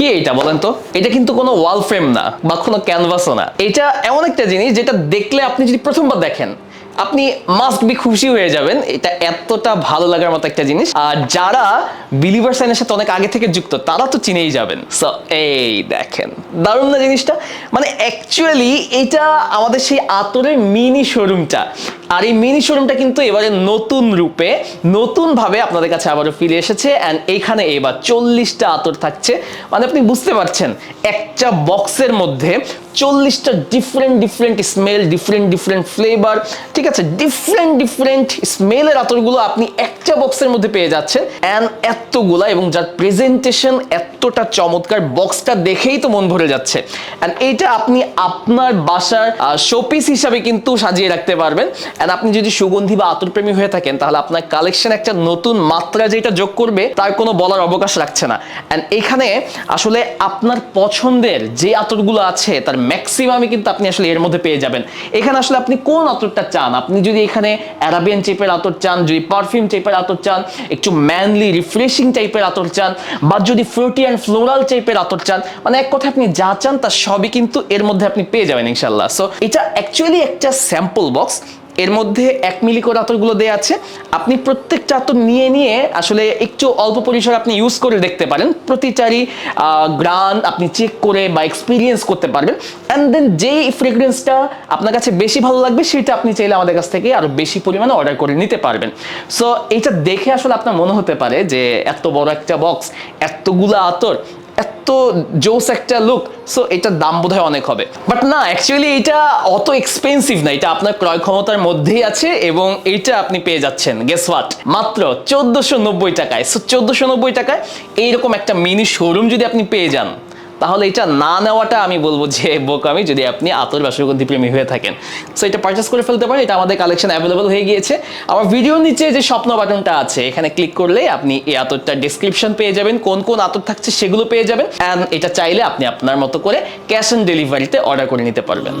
কি এটা বলেন তো? এটা কিন্তু কোনো ওয়াল ফ্রেম না, বা কোনো ক্যানভাসও না। এটা এমন একটা জিনিস যেটা দেখলে আপনি যদি প্রথমবার দেখেন, আপনি মাস্ট বি খুশি হয়ে যাবেন। এটা এতটা ভালো লাগার মতো একটা জিনিস। আর যারা বিলিভার সাইনের সাথে অনেক আগে থেকে যুক্ত, তারা তো চিনেই যাবেন। সো এই দেখেন, দারুণ না জিনিসটা? মানে অ্যাকচুয়ালি এটা আমাদের সেই আতরের মিনি শোরুমটা আর এই মিনি শোরুমটা কিন্তু এবারে নতুন রূপে নতুন ভাবে আপনাদের কাছে আবারও ফিরে এসেছে। অ্যান্ড এইখানে এবার চল্লিশটা আতর থাকছে। মানে আপনি বুঝতে পারছেন, একটা বক্সের মধ্যে চল্লিশটা different different smell different different flavour ঠিক আছে? ডিফারেন্ট ডিফারেন্ট স্মেলের আতরগুলো আপনি একটা বক্সের মধ্যে পেয়ে যাচ্ছেন। অ্যান্ড এতগুলা এবং যার প্রেজেন্টেশন এতটা চমৎকার, বক্সটা দেখেই তো মন ভরে যাচ্ছে। অ্যান্ড এইটা আপনি আপনার বাসার শোপিস হিসাবে কিন্তু সাজিয়ে রাখতে পারবেন। অ্যান্ড আপনি যদি সুগন্ধি বা আতরপ্রেমী হয়ে থাকেন, তাহলে আপনার কালেকশন একটা নতুন মাত্রা যেটা যোগ করবে, তার কোনো বলার অবকাশ রাখছে না। অ্যান্ড এখানে আসলে আপনার পছন্দের যে আতরগুলো আছে, তার ম্যাক্সিমামই কিন্তু আপনি আসলে এর মধ্যে পেয়ে যাবেন। এখানে আসলে আপনি কোন আতরটা চান? আপনি যদি এখানে অ্যারাবিয়ান টাইপের আতর চান, যদি পারফিউম টাইপের আতর চান, একটু ম্যানলি রিফ্রেশিং টাইপের আতর চান, বা যদি ফ্রুটি অ্যান্ড ফ্লোরাল টাইপের আতর চান মানে এক কথা আপনি যা চান তার সবই কিন্তু এর মধ্যে আপনি পেয়ে যাবেন ইনশাল্লাহ সো এটা অ্যাকচুয়ালি একটা স্যাম্পল বক্স এর মধ্যে এক মিলি করে আতরগুলো দেওয়া আছে। আপনি প্রত্যেকটা আতর নিয়ে নিয়ে আসলে একটু অল্প পরিসরে আপনি ইউজ করে দেখতে পারেন। প্রতিটারই গ্রান আপনি চেক করে বা এক্সপিরিয়েন্স করতে পারবেন। অ্যান্ড দেন যেই ফ্রেগ্রেন্সটা আপনার কাছে বেশি ভালো লাগবে, সেটা আপনি চাইলে আমাদের কাছ থেকে আরও বেশি পরিমাণে অর্ডার করে নিতে পারবেন। সো এইটা দেখে আসলে আপনার মনে হতে পারে যে, এত বড় একটা বক্স এতগুলো আতর এত জোস একটা লুক সো এটার দাম বোধহয় অনেক হবে। বাট না অ্যাকচুয়ালি এটা অত এক্সপেন্সিভ না, এটা আপনার ক্রয় ক্ষমতার মধ্যেই আছে এবং এটা আপনি পেয়ে যাচ্ছেন। গেস হোয়াট মাত্র চোদ্দোশো নব্বই টাকায়। সো চোদ্দোশো নব্বই টাকায় এইরকম একটা মিনি শোরুম যদি আপনি পেয়ে যান তাহলে এটা না নেওয়াটা আমি বলব যে বোকামি, যদি আপনি আতর বা প্রেমী হয়ে থাকেন। সো এটা পারচেস করে ফেলতে পারেন, এটা আমাদের কালেকশন অ্যাভেলেবল হয়ে গিয়েছে। আমার ভিডিওর নিচে যে স্বপ্ন বাটনটা আছে, এখানে ক্লিক করলে আপনি এই আতরটার ডিসক্রিপশন পেয়ে যাবেন, কোন কোন আতর থাকছে সেগুলো পেয়ে যাবেন। অ্যান্ড এটা চাইলে আপনি আপনার মতো করে ক্যাশ অন ডেলিভারিতে অর্ডার করে নিতে পারবেন।